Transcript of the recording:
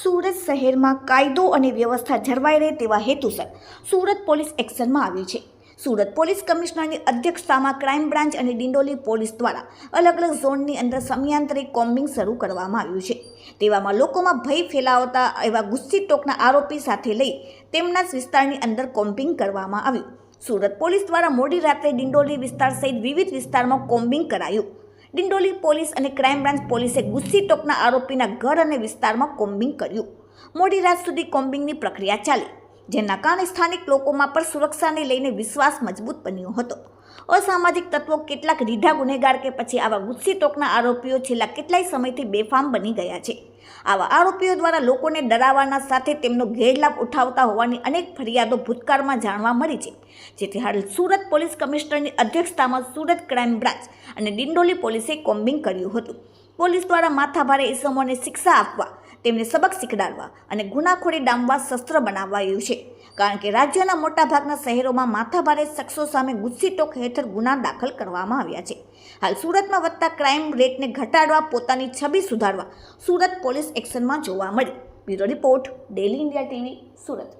સુરત શહેરમાં કાયદો અને વ્યવસ્થા જળવાઈ રહે તેવા હેતુસર સુરત પોલીસ એક્શનમાં આવ્યું છે. સુરત પોલીસ કમિશનરની અધ્યક્ષતામાં ક્રાઇમ બ્રાન્ચ અને ડિંડોલી પોલીસ દ્વારા અલગ અલગ ઝોનની અંદર સમયાંતરે કોમ્બિંગ શરૂ કરવામાં આવ્યું છે. તેવામાં લોકોમાં ભય ફેલાવતા એવા ગુસ્સી ટોકના આરોપી સાથે લઈ તેમના જ વિસ્તારની અંદર કોમ્બિંગ કરવામાં આવ્યું. સુરત પોલીસ દ્વારા મોડી રાત્રે ડિંડોલી વિસ્તાર સહિત વિવિધ વિસ્તારમાં કોમ્બિંગ કરાયું. ડિંડોલી પોલીસ અને ક્રાઇમ બ્રાન્ચ પોલીસે ગુસ્સી ટોકના આરોપીના ઘર અને વિસ્તારમાં કોમ્બિંગ કર્યું. મોડી રાત સુધી કોમ્બિંગની પ્રક્રિયા ચાલી, જેના કારણે સ્થાનિક લોકોમાં પણ સુરક્ષાને લઈને વિશ્વાસ મજબૂત બન્યો હતો. અસામાજિક તત્વો કેટલાક રીઢા ગુનેગાર કે પછી આવા ગુસ્સી ટોકના આરોપીઓ છેલ્લા કેટલાય સમયથી બેફામ બની ગયા છે. આવા આરોપીઓ દ્વારા લોકોને ડરાવવાના સાથે તેમનો ગેરલાભ ઉઠાવતા હોવાની અનેક ફરિયાદો ભૂતકાળમાં જાણવા મળી છે. જેથી હાલ સુરત પોલીસ કમિશનરની અધ્યક્ષતામાં સુરત ક્રાઇમ બ્રાન્ચ અને ડિંડોલી પોલીસે કોમ્બિંગ કર્યું હતું. પોલીસ દ્વારા માથાભારે ઇસમોને શિક્ષા આપવા, તેમને સબક શીખડાડવા અને ગુનાખોરી ડામવા શસ્ત્ર બનાવાયું છે. કારણ કે રાજ્યના મોટાભાગના શહેરોમાં માથાભારે શખ્સો સામે ગુસ્સી ટોક હેઠળ ગુના દાખલ કરવામાં આવ્યા છે. હાલ સુરતમાં વધતા ક્રાઇમ રેટને ઘટાડવા પોતાની છબી સુધારવા સુરત પોલીસ એક્શનમાં જોવા મળી. Bureau report Daily India TV Surat.